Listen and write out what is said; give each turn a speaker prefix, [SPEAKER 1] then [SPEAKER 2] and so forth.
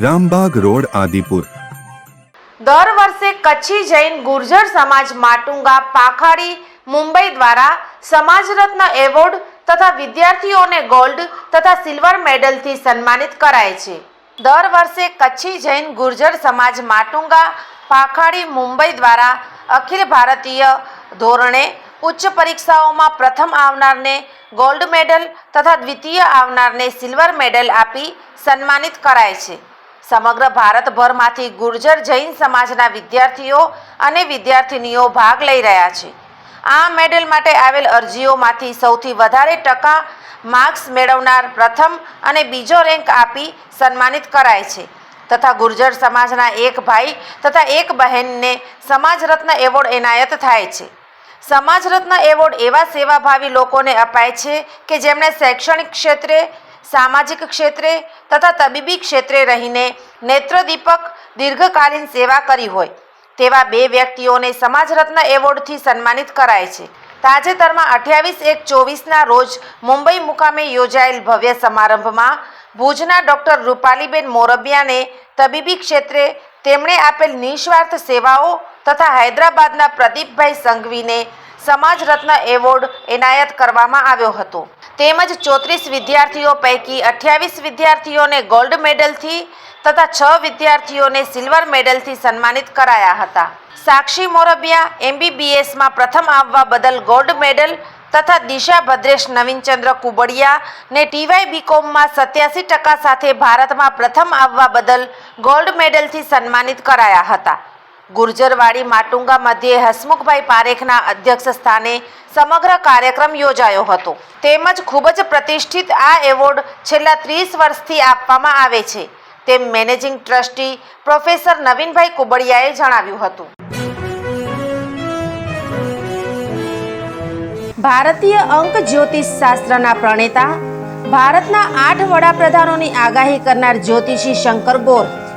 [SPEAKER 1] Rambagh road, Adipur.
[SPEAKER 2] દર વર્ષે કચ્છી જૈન ગુર્જર સમાજ માટુંગા પાખાડી મુંબઈ દ્વારા સમાજ રત્ન એવોર્ડ તથા વિદ્યાર્થીઓને ગોલ્ડ તથા સિલ્વર મેડલથી સન્માનિત કરાય છે. દર વર્ષે કચ્છી જૈન ગુર્જર સમાજ માટુંગા પાખાડી મુંબઈ દ્વારા અખિલ ભારતીય ધોરણે ઉચ્ચ પરીક્ષાઓમાં પ્રથમ આવનારને ગોલ્ડ મેડલ તથા દ્વિતીય આવનારને સિલ્વર મેડલ આપી સન્માનિત કરાય છે. સમગ્ર ભારતભરમાંથી ગુર્જર જૈન સમાજના વિદ્યાર્થીઓ અને વિદ્યાર્થિનીઓ ભાગ લઈ રહ્યા છે. આ મેડલ માટે આવેલ અરજીઓમાંથી સૌથી વધારે ટકા માર્ક્સ મેળવનાર પ્રથમ અને બીજો રેન્ક આપી સન્માનિત કરાય છે. તથા ગુર્જર સમાજના એક ભાઈ તથા એક બહેનને સમાજ રત્ન એવોર્ડ એનાયત થાય છે. સમાજ રત્ન એવોર્ડ એવા સેવાભાવી લોકોને અપાય છે કે જેમણે શૈક્ષણિક ક્ષેત્રે સામાજિક ક્ષેત્રે તથા તબીબી ક્ષેત્રે રહીને નેત્રદીપક દીર્ઘકાલીન સેવા કરી હોય, તેવા બે વ્યક્તિઓને સમાજ રત્ન એવોર્ડથી સન્માનિત કરાય છે. તાજેતરમાં અઠ્યાવીસ એક ચોવીસના રોજ મુંબઈ મુકામે યોજાયેલ ભવ્ય સમારંભમાં ભુજના ડૉક્ટર રૂપાલીબેન મોરબિયાને તબીબી ક્ષેત્રે તેમણે આપેલ નિસ્વાર્થ સેવાઓ તથા હૈદરાબાદના પ્રદીપભાઈ સંઘવીને સમાજ રત્ન એવોર્ડ એનાયત કરવામાં આવ્યો હતો. તેમજ ચોત્રીસ વિદ્યાર્થીઓ પૈકી અઠ્યાવીસ વિદ્યાર્થીઓને ગોલ્ડ મેડલથી તથા છ વિદ્યાર્થીઓને સિલ્વર મેડલથી સન્માનિત કરાયા હતા. સાક્ષી મોરબિયા એમબીબીએસમાં પ્રથમ આવવા બદલ ગોલ્ડ મેડલ તથા દિશા ભદ્રેશ નવીનચંદ્ર કુબડિયા ને ટીવાય બીકોમમાં સત્યાસી ટકા સાથે ભારતમાં પ્રથમ આવવા બદલ ગોલ્ડ મેડલથી સન્માનિત કરાયા હતા. ગુર્જરવાડી માટુંગા મધ્યે હસમુખભાઈ પારેખના અધ્યક્ષ સ્થાને સમગ્ર કાર્યક્રમ યોજાયો હતો. તેમજ ખૂબ જ પ્રતિષ્ઠિત આ એવોર્ડ છેલ્લા ત્રીસ વર્ષથી આપવામાં આવે છે. તેમ મેનેજિંગ ટ્રસ્ટી પ્રોફેસર નવીનભાઈ કુબડિયાએ જણાવ્યું હતું. ભારતીય અંક જ્યોતિષ શાસ્ત્રના પ્રણેતા, ભારતના આઠ વડાપ્રધાનોની આગાહી કરનાર જ્યોતિષી શંકર ગોર